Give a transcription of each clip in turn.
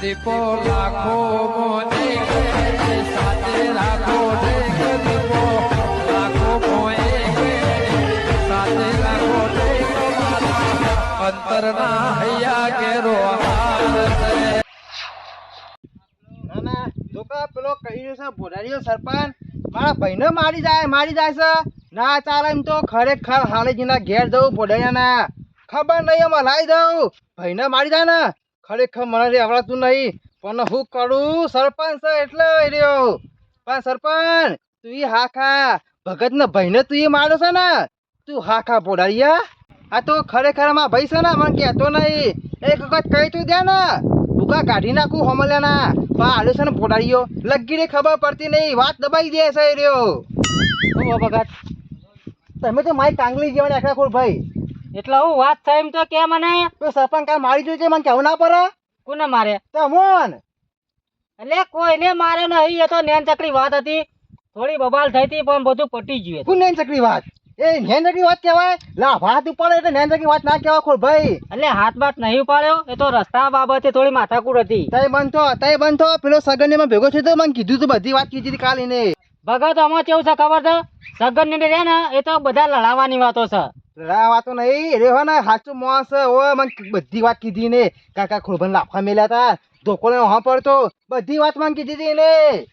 દીપો લાખો મોને સાથે રાખો દીપો. લાખો મોએ સાથે રાખો અંતરના હૈયા કેરો પેલો કહી છે ભોડારીઓ સરપંચ. મારા ભાઈને મારી જાય મારી જાય છે. ના ચાલે એમ તો ખરેખર હાલેજીના ઘેર જવું ભોડારિયાના ખબર નહીં, એમાં લાવી દઉં. ભાઈને મારી જાય ને. ખરેખર મને આવડતું નહીં, પણ હું કરું સરપંચ એટલે રહ્યો. પણ સરપંચ, તું એ હા ખા ભગત ને ભાઈને તું એ મારો છે ને. તું હા ખા ભોડારિયા આ તો ખરેખરમાં ભાઈ છે ને, મને કહેતો નહીં. એક વખત કહી તું દે ને. ભૂકા કાઢી નાખું હોમલ્યાના પણ આલો છે ને પોડારીઓ લગી રે ખબર પડતી નહીં. વાત દબાઈ દે છે રહ્યો. ભગત. તમે તો મારી કાંગલી જેવા આખા ખોર ભાઈ. એટલે હું વાત થાય એમ તો કે મને. તો સરપંચ કાલ મારી જોઈ છે મને કેવું ના પડે. કોને મારે? તમોન એટલે કોઈને મારે નહીં એ તો નેન ચકડી વાત હતી. થોડી બબાલ થઈ હતી પણ બધું પટી ગયું કોણ નેન ચકડી વાત? એ નેન ચકડી વાત કહેવાય? લા વાત ઉપાડે એટલે નેન ચકડી વાત ના કહેવાય ખોર ભાઈ. એટલે હાથ બાત નહીં ઉપાડ્યો? એ તો રસ્તા બાબતે થોડી માથાકૂટ હતી. તય બનતો તય બનતો. પેલો સગનમાં ભેગો થયો તો મને કીધું તું બધી વાત કીધી કાલ એને. ભગત અમાર કેવું છે ખબર છે? સગન ને રે ને એ તો બધા લડાવવાની વાતો છે. વાતો નહીં. રે હો ને સાચું મોસ ઓ મને બધી વાત કીધી ને. કાકા ખોળભન લાફા મેલ્યા હતા ધોકો ને હા પડતો બધી વાત મને કીધી હતી ને.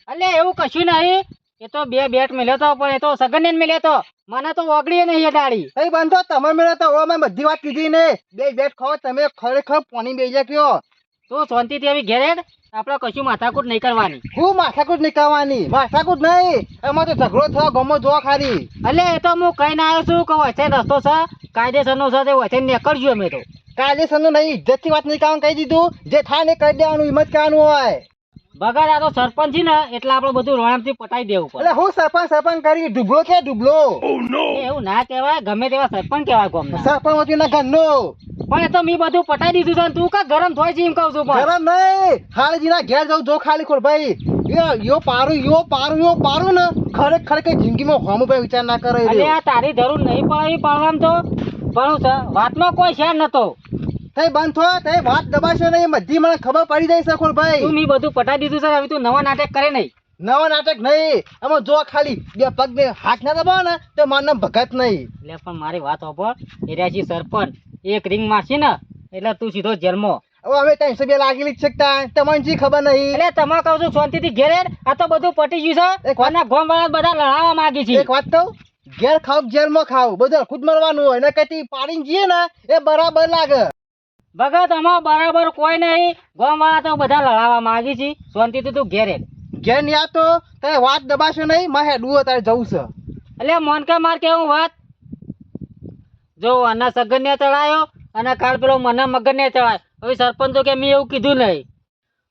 અલે એવું કશું નહીં. એ તો બે બેટ મેલ્યો તો પણ એ તો સગન ને મેલ્યો તો. મને તો ઓગળી નહીં ડાળી. એ બંધો તમે મેળ્યો તો ઓ મેં બધી વાત કીધી ને. બે બેટ ખાવ તમે ખરેખર પાણી બેજા કયો. તું શાંતિથી આવી ઘેરે આપણે કશું માથાકૂટ નહીં કરવાની. હું માથાકૂટ નીકળવાની માથાકૂટ નહીં. એમાં તો ઝઘડો થયો ગમો જોવા ખાલી. એટલે એ તો હું કહીને આવ્યો છું કે વચ્ચે રસ્તો છે કાયદેસરનો છે તે વચ્ચે નીકળજો અમે તો. કાયદેસરનું નહીં ઇજ્જતથી વાત નહીં કરવાનું કહી દીધું. જે થાય ને કહી દેવાનું એમ જ કહેવાનું હોય. બગર આ તો સરપંચ છે ને એટલે આપણે બધું રોણામથી પટાઈ દેવું પડે. એટલે હું સરપંચ સરપંચ કરી ડૂબલો છે ડૂબલો એવું ના કહેવાય ગમે તેવા સરપંચ કહેવાય ગમે સરપંચ ના ઘરનો પણ એ તો મેં બધું પટાઈ દીધું છે તું કા ગરમ થોય છે એમ કહું છું પણ. ગરમ નહીં. હાલજી ના ઘેર જવું જો ખાલી ખોર ભાઈ. યો પારું યો પારું યો પારું ને ખરેખર કઈ જિંદગીમાં હોમ ભાઈ વિચાર ના કરે અરે તારી જરૂર નહીં પડાવી પાડવામાં તો. પણ છે વાતમાં કોઈ શેર નતો. તઈ બંધ થો વાત દબાશો નહીં બધી મને ખબર પડી જાય છે ખોર ભાઈ. તું મેં બધું પટાઈ દીધું છે હવે તું નવા નાટક કરે નહીં. નવા નાટક નહીં. આમાં જો ખાલી બે પગ ને હાથ ના દબાવો ને તો મારું નામ ભગત નહીં. એટલે પણ મારી વાત હોભળ એરિયાજી સરપંચ એક રિંગ મારશે ને એટલે તું સીધો જેલમાં. હવે અમે ત્રણસો બે લાગેલી જ શકતા તમને જી ખબર નહીં. એટલે તમે કહું છું શાંતિથી ઘેરે આ તો બધું પટી ગયું એક છે વાત- અને ગોમ વાળા બધા લડાવવા માંગે છે? એક વાત કહું ઘેર ખાવ જેલમાં ખાવ? બધું ખુદ મરવાનું હોય. ને કઈ પાડીને જઈએ ને એ બરાબર લાગે. ભગત આમાં બરાબર કોઈ નહીં. ગોમ વાળા તો બધા લડાવવા માંગે છે. શાંતિથી તું ઘેરે. ઘેર નહીં આવતો તારે વાત દબાશે નહીં, મારે હેડવું તારે જવું છે. એટલે મોનકા માર કેવું વાત? જો, આના સગન ને ચડાયો અને કાલ પેલો મને મગન ને ચડાય. હવે સરપંચો કે મેં એવું કીધું નહીં.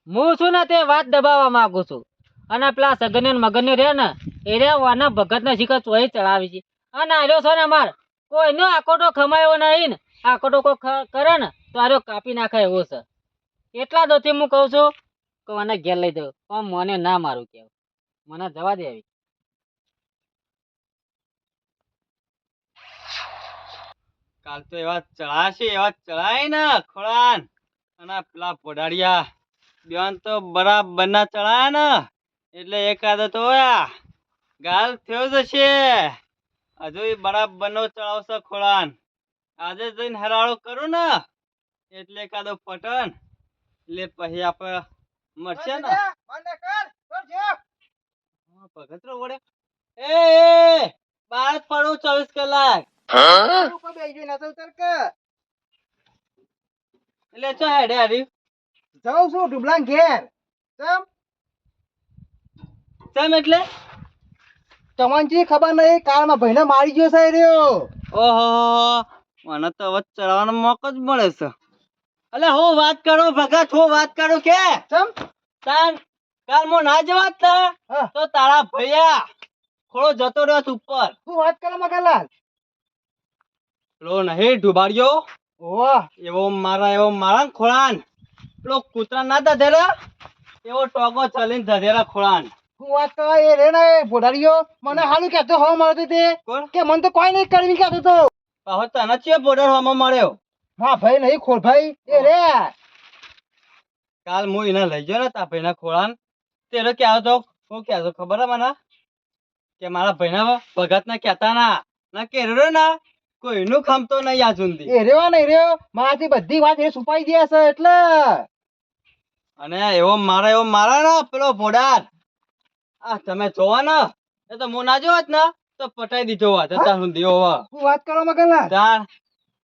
હું છું ને તે વાત દબાવવા માંગુ છું. અને પેલા સગન ને મગન ને રે ને, એ રે વાના ભગત ને શીખર ચોય ચડાવી છે. અને આવ્યો છે ને માર, કોઈનો આકોટો ખમાયો નહીં ને. આકોટો કોઈ કરે ને, તો આર્યો કાપી નાખે એવો છે. એટલા દોથી હું કહું છું કે મને ઘેર લઈ દઉં પણ મને ના મારું કેવું મને જવા દે આવી. કાલ તો એવા ચડાશે એવા ચડાય ને ખોળાન. અને પેલા પોડાડિયા બેન તો બરાબર ના ચડાય ને. એટલે એકાદ તો ગાલ થયો જશે. હજુ એ બરાબર નો ચડાવશે ખોળાન. આજે જઈને હરાળો કરું ને, એટલે એકાદો પટન. એટલે પછી આપણે મળશે ને? હા, ભગતરો વડે એ જ પડું ચોવીસ કલાક. એટલે ચો હેડે હારી જાઉં છું ડુબલા ઘેર. ચમ? ચમ એટલે? તમને જી ખબર નહીં કાળમાં ભાઈને મારી ગયો છે એ રહ્યો. ઓહો મને તો હવે ચડવાનો મોકો જ મળે છે. અલે હું વાત કરું ભગત હું વાત કરું કે? ચમ? તાન કાલ મો ના જવાત તા તો તારા ભૈયા ખોળો જતો રહ્યો ઉપર. હું વાત કરો મગનલાલ લો નહીં ડુબાડ્યો ઓ એવો મારા એવો મારા ખોળાન. પેલો કૂતરા ના ધધેરા એવો ટોગો ચલીને ધધેરા ખોળાન. શું વાત કરો એ રે ને ભોડાડ્યો મને હાલું કહેતો હો મળતી તે. કે મને તો કોઈ નહીં કરવી કહેતો તો. પાહો તને ચે બોર્ડર હોમાં મળ્યો? હા ભાઈ નહીં ખોલ ભાઈ. એ રે. કાલ હું એને લઈ ગયો ને તા ભાઈના ખોળાન. ત્યારે કે આવતો હું કહેતો ખબર હે મને? કે મારા ભાઈના ભગત ને કહેતા ના. ના કે ના કોઈનું ખમતો નહીં આ સુધી એ રેવા નહીં રહ્યો. મારાથી બધી વાત એ છુપાઈ ગયા છે એટલે. અને એવો મારે એવો મારા ના પેલો ભોડાર. આ તમે જોવા ને. એ તો હું ના જોત ને તો પટાઈ દીધો વાત. અત્યાર સુધી હોવા. હું વાત કરો મગનલાલ? તાર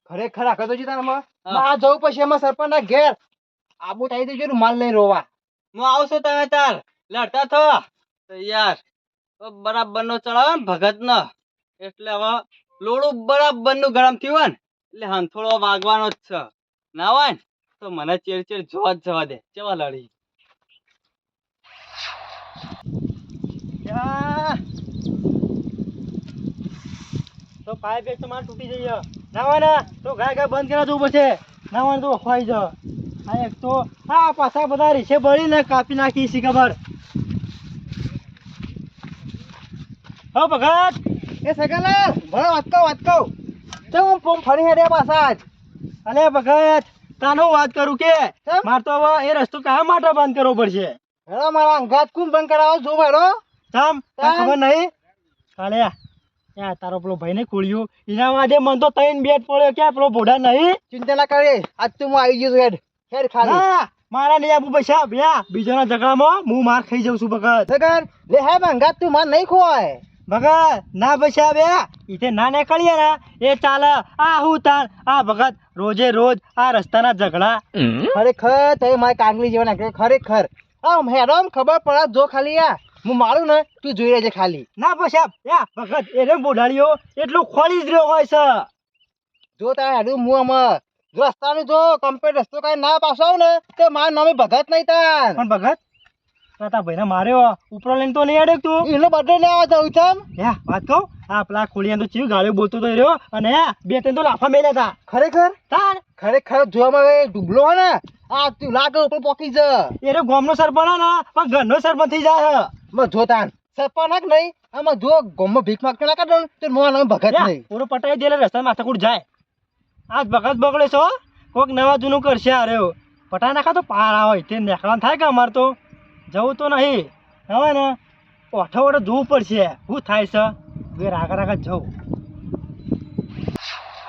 ખરેખર આખો તો જીતા. આ જવું પછી એમાં સરપંચ ના ઘેર. આબુ થાય દેજો માલ લઈને રોવા. હું આવશું તમે તાર. લડતા થો. યાર બરાબર નો ચડાવે ને ભગત નો એટલે હવે લોડું બરાબરનું ગરમ થયું હોય ને એટલે હંથોળો વાગવાનો જ છે. ના હોય ને તો મને ચેડ ચેડ જોવા જ જવા દે. કેવા લડી? તો પાઇપ એક તો માર તૂટી જઈએ. ના ને તો ગાય ગાય બંધ કરા જવું પડશે. ના હોય તો ખોઈ જ આ એક તો હા પાછા બધા રીસે બળીને કાપી નાખી છે ખબર. હો ભગત એ સગાલાલ ભલે વાત કહું તો હું ફોમ ફરી હેડે પાછા જ. અલે ભગત તાનો વાત કરું કે માર તો હવે એ રસ્તો કયા માટે બંધ કરવો પડશે? હેડો મારા અંગાત કુમ બંધ કરાવો જો હેડો. તમ ખબર નહીં? કાલે યા તારો પેલો ભાઈ ને કુળ્યું એના વાદે મન તો તૈન બેટ પડ્યો. ક્યાં પેલો ભોડા નહીં? ચિંતા ના કરે. આજ તું હું આવી ગયો હેડ. હેડ ખાલી. મારા નહીં આબુ પૈસા. ભ્યા બીજાના ઝઘડામાં હું માર ખાઈ જાઉં છું ભગત. ભગત લે હે મંગાત તું માર નહીં ખોવાય. ભગત ના પૈસા બે ઈતે ના નીકળીએ ને. એ ચાલે આ હું તાર. આ ભગત રોજે રોજ આ રસ્તાના ઝઘડા. ખરેખર તે મારી કાંગલી જેવા નાખે ખરેખર. આમ હેડમ ખબર પડે જો ખાલી આ. હું મારું ને તું જોઈ રહેજે ખાલી. ના પૈસા યા વખત એને બોઢાડ્યો એટલું ખોલી જ રહ્યો હોય છે. જો તારે હેડું હું આમાં જો રસ્તાનું જો કમ્પ્લીટ રસ્તો કાંઈ ના પાછો આવ ને તો મારું નામે ભગત નહીં તાર. પણ ભગત તાતા ભાઈને માર્યો ઉપરો લઈને તો નહીં અડક તું? એનો બર્થડે લેવા જાઉં છું યા વાત કહું આ પેલા ખોડિયા તો ચીવ ગાળ્યો બોલતો તો રહ્યો અને બે ત્રણ તો લાફા મેલ્યા હતા ખરેખર? તાર ખરેખર જોવામાં આવે ડુબલો ને આ તું લાગે ઉપર પોકી જ. એ ગામનો સરપંચ હે ને પણ ઘરનો સરપંચ થઈ જાય મત જો તાન સરપંચ નહીં. આમાં જો ગામમાં ભીખ માંગતા ના કાઢો તો મોં નામ ભગત નહીં. પૂરો પટાઈ દેલે રસ્તા માથાકૂટ જાય. આજ ભગત બગડે છો કોક નવા જૂનું કરશે અરે પટાઈ નાખા તો પારા હોય. તે નીકળવાનું થાય કે અમાર તો? જવું તો નહીં. હવે ને ઓઠો ઓઠો જોવું પડશે. શું થાય છે? બે રાગા રાગા જવું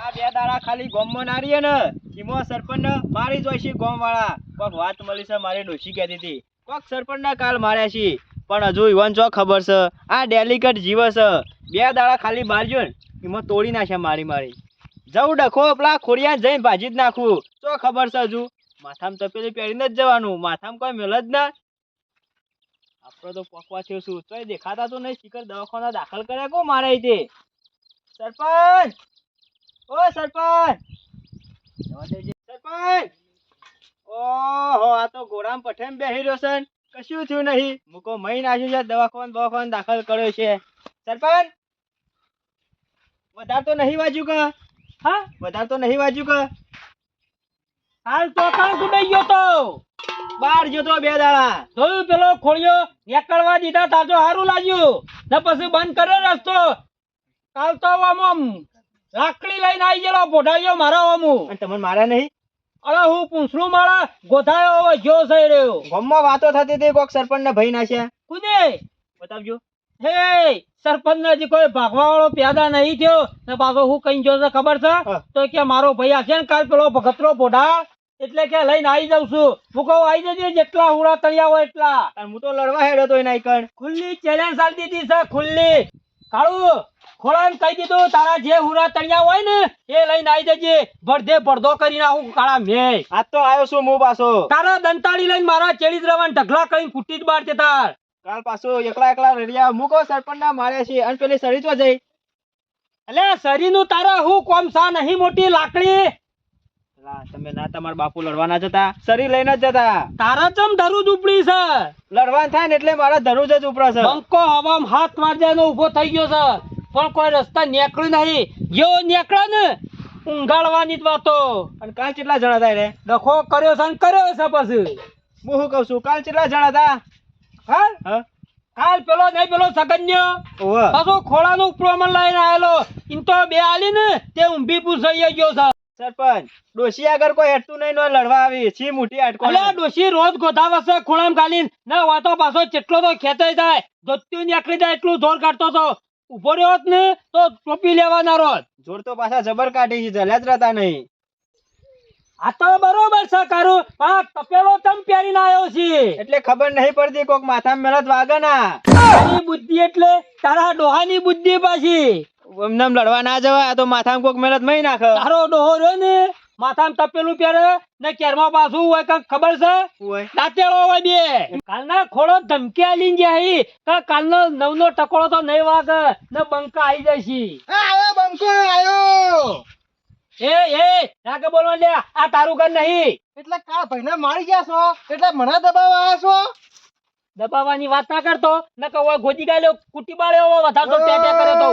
આ બે દાડા ખાલી ગોમમાં ના રહીએ ને એમાં સરપંચ ને મારી જોઈશે ગોમ વાળા કોક વાત મળી છે મારી ડોસી કહેતી હતી. કોક સરપંચ ના કાલ માર્યા છે. પણ હજુ ઈવન જો ખબર છે? આ ડેલિકટ જીવ છે. બે દાડા ખાલી બહાર જો એમાં તોડી નાખ્યા મારી મારી. જવું ડખો પેલા ખોડિયા જઈને ભાજી જ નાખવું તો ખબર છે હજુ? માથામાં તપેલી પહેરીને જ જવાનું. માથામાં કોઈ મેલ જ ના. આપણે તો પકવા થયો છું. તોય દેખાતા તો નહીં. શિખર દવાખાના દાખલ કર્યા કો મારે તે? સરપંચ! ઓ સરપંચ. સરપંચ! ઓહો, આ તો ગોરામ પઠેમ બેહી રહ્યો છે. કશું થયું નહીં. મૂકો મહી નાખ્યું છે દવાખાન દવાખાન દાખલ કર્યો છે. સરપંચ વધાર તો નહીં વાંચ્યું કે? હા? વધાર તો નહીં વાંચ્યું કે? હાલ તો કાં ગુડાઈ ગયો તો? બાર જતો બે દાડા. જોયું પેલો ખોળિયો નીકળવા દીધા તાજો સારું લાગ્યું. ને પછી બંધ કર્યો રસ્તો. કાલ તો આમ રાખડી લઈને આવી ગયેલો પોઢાયો મારા આમું. અને તમને માર્યા નહીં? અરે હું પૂંછડું મારા ગોધાયો હવે જો થઈ રહ્યો. ગમમાં વાતો થતી હતી કોક સરપંચ ને ભાઈ નાખ્યા કુદે? બતાવજો. હે સરપંચ હજી કોઈ ભાગવા વાળો પેદા નહીં થયો. ને પાછો હું કઈ જો ખબર છે? તો કે મારો ભાઈ આ છે ને કાલ પેલો ભગતરો પોઢા એટલે કે લઈને આવી જાઉં છું. હું કહું આવી જજે જેટલા હુડા તળિયા હોય એટલા. અને હું તો લડવા હેડ્યો તો એના કણ. ખુલ્લી ચેલેન્જ આલી હતી સર ખુલ્લી. કાળું ખોળાને કહી દીધું તારા જે હુરા તણિયા હોય ને એ લઈને આવી જજે. ભરધે ભરધો કરી નાખું કાળા મે આજ તો આવ્યો છું હું પાછો. તારા દંતાળી લઈને મારા ચેડી રવાન ઢગલા કરીને કુટી જ બાર તાર. કાલ પાછો એકલા એકલા રડ્યા મૂકો સરપંચ ના માર્યા છે અને પેલી સરી તો જઈ. એટલે શરીરનું તારા હું કોમ સા નહીં મોટી લાકડી? તમે ના તમારા બાપુ લડવાના જતા. સરી લઈને જ જતા. તારા ચમ ધરું ઉપડી છે? લડવાન થાય ને એટલે મારા દરરોજ જ ઉપરા છે. બંકો હવામ હાથ મારજાનો ઊભો થઈ ગયો છે. પણ કોઈ રસ્તા નીકળ્યું નહીં. જેવો નીકળે ને. ઊંઘાડવાની જ વાતો. અને કાલ કેટલા જણા થાય રે? ડખો કર્યો છે ને કર્યો છે પછી. હું શું કહું છું? કાલ કેટલા જણા હતા હા? કાલ પેલો નહીં પેલો સગન્ય. પાછો ખોળાનો પ્રમાણ લઈને આવેલો ઇન તો બે આલી ને તે ઊંભી પૂછાઈ ગયો છે. સરપંચ ડોશી આગળ કોઈ હેઠતું નહીં નો લડવા આવી. છી મોટી હાટકો અલ્યા ડોશી રોજ ગોધાવે છે ખૂણામ ગાલીન. ને વાતો પાછો જેટલો તો ખેંચાઈ જાય જોત્યું નીકળી જાય એટલું જોર કાઢતો તો. ઊભો રહ્યો ને તો ટોપી લેવાના રોત જોર તો પાછા જબર કાઢી છે જલ્યા જ રહેતા નહીં. આ તો બરોબર છે કારું. આ તપેલો તમ પહેરીને આવ્યો છે. એટલે ખબર નહીં પડતી કોક માથા મેળત વાગે ના. તારી બુદ્ધિ એટલે તારા ડોહાની બુદ્ધિ પાછી. એમને લડવા ના જવાય તો માથામાં કોક મેળત મહી નાખે. તારો ડોહો રહ્યો ને માથામાં તપેલું પહેરે ને કેરમાં પાછું હોય કઈ ખબર છે. દાંતેડો હોય બે. કાલના ખોડો ધમકી આલીને જાય તો કાલનો નવનો ટકોરો તો નહીં વાગે ને બંકા આવી આ આયો બંકો આયો. એ એ રાગે બોલવા લે આ તારું ઘર નહીં. એટલે કા ભાઈને મારી ગયા છો? એટલે મને દબાવવા છો? દબાવવાની વાત ના કરતો ને કહો ગોજી ગાલ્યો કુટી બાળ્યો વધારતો ત્યાં ત્યાં કરે તો.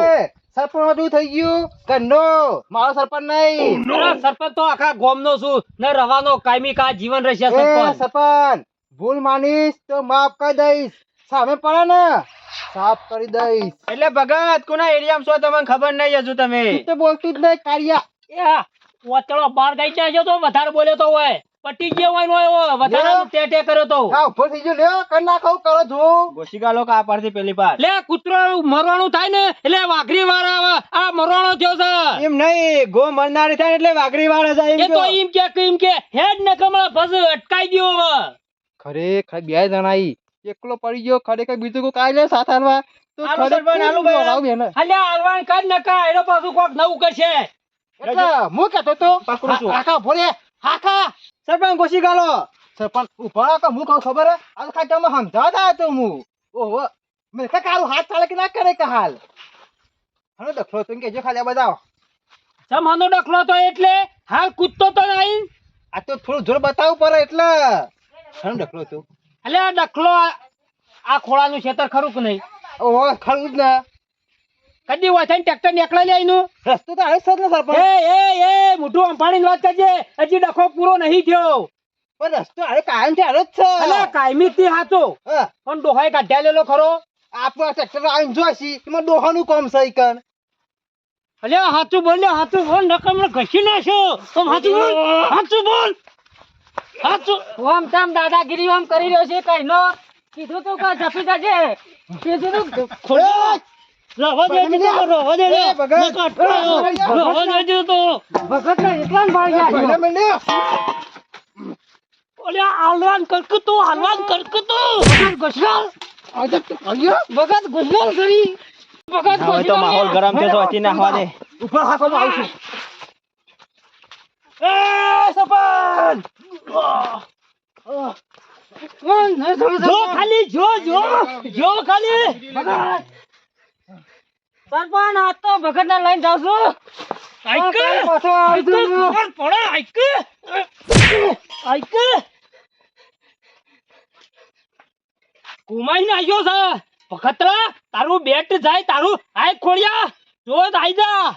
સરપંચ શું થઈ ગયું? ઘરનો મારો સરપંચ નહીં. સરપંચ તો આખા ગોમનો છું. ને રવાનો કાયમી કા જીવન રહેશે સરપંચ. સરપંચ ભૂલ માનીશ તો માફ કરી દઈશ. સામે પડે ને. સાફ કરી દઈશ. એટલે ભગત કોના એરિયામાં છો તમને ખબર નહીં હજુ તમે? તો બોલતું જ નહીં કારિયા. એ વચલો બાર ગઈ જાય છે તો વધારે બોલ્યો તો હોય. પટી ગયો હોય નો એવો વધારે તે કર્યો તો. હા ઊભો થઈ ગયો. લ્યો કર નાખો કરો છું. ગોશિકા લોકો આ પરથી પેલી પાર. લે કૂતરો મરવાનું થાય ને એટલે વાઘરી વાર આવે. આ મરવાનો થયો છે. એમ નહીં ગો મરનારી થાય એટલે વાઘરી વાળે જાય એ તો એમ કે કે એમ કે હેડ ને કમળા ફસ અટકાઈ ગયો હવે. ખરેખર બે જણાઈ. એકલો પડી ગયો ખરેખર બીજું કોઈ કાંઈ લે સાથ હાલવા તો ખરેખર ભાઈ. બોલાવું એને. અલ્યા આલવાન કાઢ નકા એનો પાછું કોક નવું કરશે. એટલે હું કહેતો તો પકડું છું. હાકા ભોલે હાકા સરપંચ ગોશિકા લો સરપંચ ઊભા રાખો હું કહું ખબર હે? આ તો ખાલી તમે સમજાવતા હતો હું. ઓહો મેં કહ્યું કારું હાથ ચાલે કે ના કરે કે હાલ? હલો દખલો તું કેજો ખાલી બતાવો જમાનો ડખલો તો એટલે? હાલ કૂદતો તો નહીં. આ તો થોડું જોર બતાવવું પડે એટલે. હલો ડખલો તું અલ્યા આ ડખલો આ- આ ખોળાનું ખેતર ખરું કે નહીં? ઓહો ખરું જ ને. કદી હોય ટ્રેક્ટર નીકળે લે એનું રસ્તો તો આવે જ ને સરપંચ એ એ એ મોટું અંફાડીને વાત કરજે. હજી ડખો પૂરો નહીં થયો. પણ રસ્તો આવે કાયમથી આવે જ છે. અલે કાયમી થી હાતો પણ ડોહાએ કાઢ્યા લેલો ખરો. આપણો ટ્રેક્ટર આવીને જોઈશી એમાં ડોહાનું કામ છે ઈ કણ. અલ્યા હાચું બોલ લે હાચું બોલ નકમ ઘસી નાખ્યો તો હાચું બોલ હાચું બોલ. હાચું. ઓમ તામ દાદાગીરી આમ કરી રહ્યો છે કઈ નો? કીધું તું કે જપી જજે. કીધું તું ખોલી રવા દે છે તો રવા દે એ ભગત. રવા દે છે તો ભગત ને મારી મહિને મહિને ઓલ્યા હાલવાન કરકતો હાલવાન કરકતો. ભગત આજે ભગત ઘસલાલ કરી ભગત હવે તો માહોલ ગરમ છે તો નાખવા દે. ઉપર એ જો ખાલી જો જો જો ખાલી. સરપંચ આ તો ભગત ના લઈને જાવ છું. આઈક પાછો આવી તું. પડે આઈક આઈક કુમાઈ આવ્યો છે. ભગતરા તારું બેટ જાય તારું આય ખોડિયા જો આઈ જા.